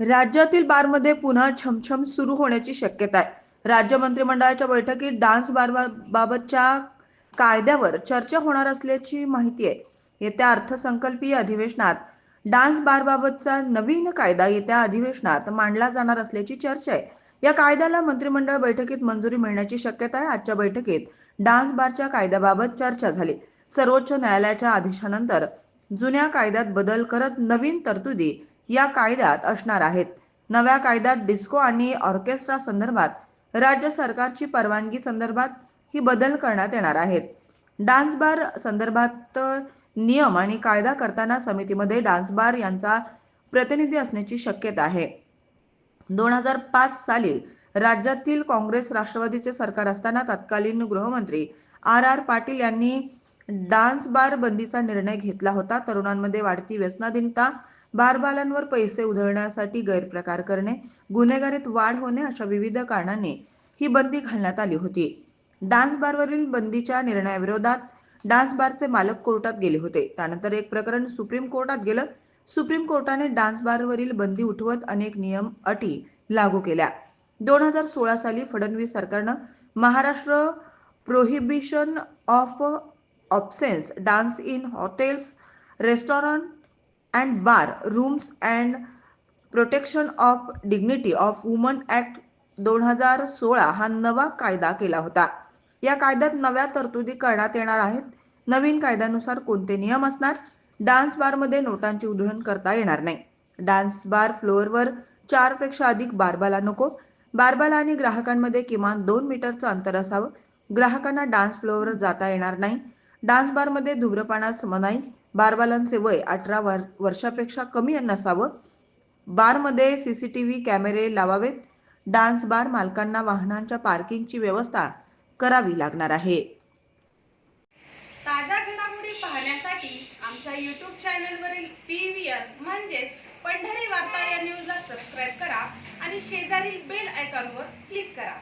राज्यातील बारमध्ये पुन्हा छमछम सुरू होण्याची शक्यता आहे. राज्य मंत्रिमंडळाच्या बैठकीत डान्स बार बाबतच्या कायद्यावर चर्चा होणार असल्याची माहिती आहे. येत्या अर्थसंकल्पीय अधिवेशनात डान्स बारबाबतचा नवीन कायदा येत्या अधिवेशनात मांडला जाणार असल्याची चर्चा आहे. या कायद्याला मंत्रिमंडळ बैठकीत मंजुरी मिळण्याची शक्यता आहे. आजच्या बैठकीत डान्स बारच्या कायद्याबाबत चर्चा झाली. सर्वोच्च न्यायालयाच्या आदेशानंतर जुन्या कायद्यात बदल करत नवीन तरतुदी या कायद्यात असणार आहेत. नव्या कायद्यात डिस्को आणि ऑर्केस्ट्रा संदर्भात राज्य सरकारची परवानगी संदर्भात ही बदल करण्यात येणार आहेत. डान्स बार संदर्भात नियम आणि कायदा करताना समितीमध्ये डान्स बार यांचा प्रतिनिधी असण्याची शक्यता आहे. दोन हजार पाच साली राज्यातील काँग्रेस राष्ट्रवादीचे सरकार असताना तत्कालीन गृहमंत्री आर आर पाटील यांनी डान्स बार बंदीचा निर्णय घेतला होता. तरुणांमध्ये वाढती व्यसनाधीनता बारबालांवर पैसे उधळण्यासाठी गैरप्रकार करणे गुन्हेगारीत वाढ होणे अशा विविध कारणांनी ही बंदी घालण्यात आली होती. डान्स बारवरील बंदीच्या निर्णयाविरोधात डान्स बारचे मालक कोर्टात गेले होते. त्यानंतर एक प्रकरण सुप्रीम कोर्टात गेलं. सुप्रीम कोर्टाने डान्स बारवरील बंदी उठवत अनेक नियम अटी लागू केल्या. दोन हजार सोळा साली फडणवीस सरकारनं Maharashtra prohibition of obscene dance in hotels restaurant and bar rooms and protection of dignity of women act दोन हजार सोळा हा नवा कायदा केला होता. या कायद्यात नव्या तरतुदी करण्यात येणार आहेत. नवीन कायद्यानुसार कोणते नियम असणार? डान्स बारमध्ये नोटांची उधळण करता येणार नाही. डान्स बार फ्लोअरवर चारपेक्षा अधिक बारबाला नको. बारबाला आणि ग्राहकांमध्ये किमान दोन मीटरचं अंतर असावं. ग्राहकांना डान्स फ्लोअरवर जाता येणार नाही. डान्स बारमध्ये धूम्रपानास मनाई बारबालांचे वय अठरा वर वर्षापेक्षा कमी नसावं. बारमध्ये सी सी टी व्ही कॅमेरे लावावेत. डान्स बार मालकांना वाहनांच्या पार्किंगची व्यवस्था करावी लागणार आहे. ताज्या घडामोडी पाहण्यासाठी आमच्या यूट्यूब चॅनलवरील पी व्ही आर म्हणजेच पंढरी वार्ता या न्यूजला सबस्क्राईब करा आणि शेजारील बेल आयकॉनवर क्लिक करा.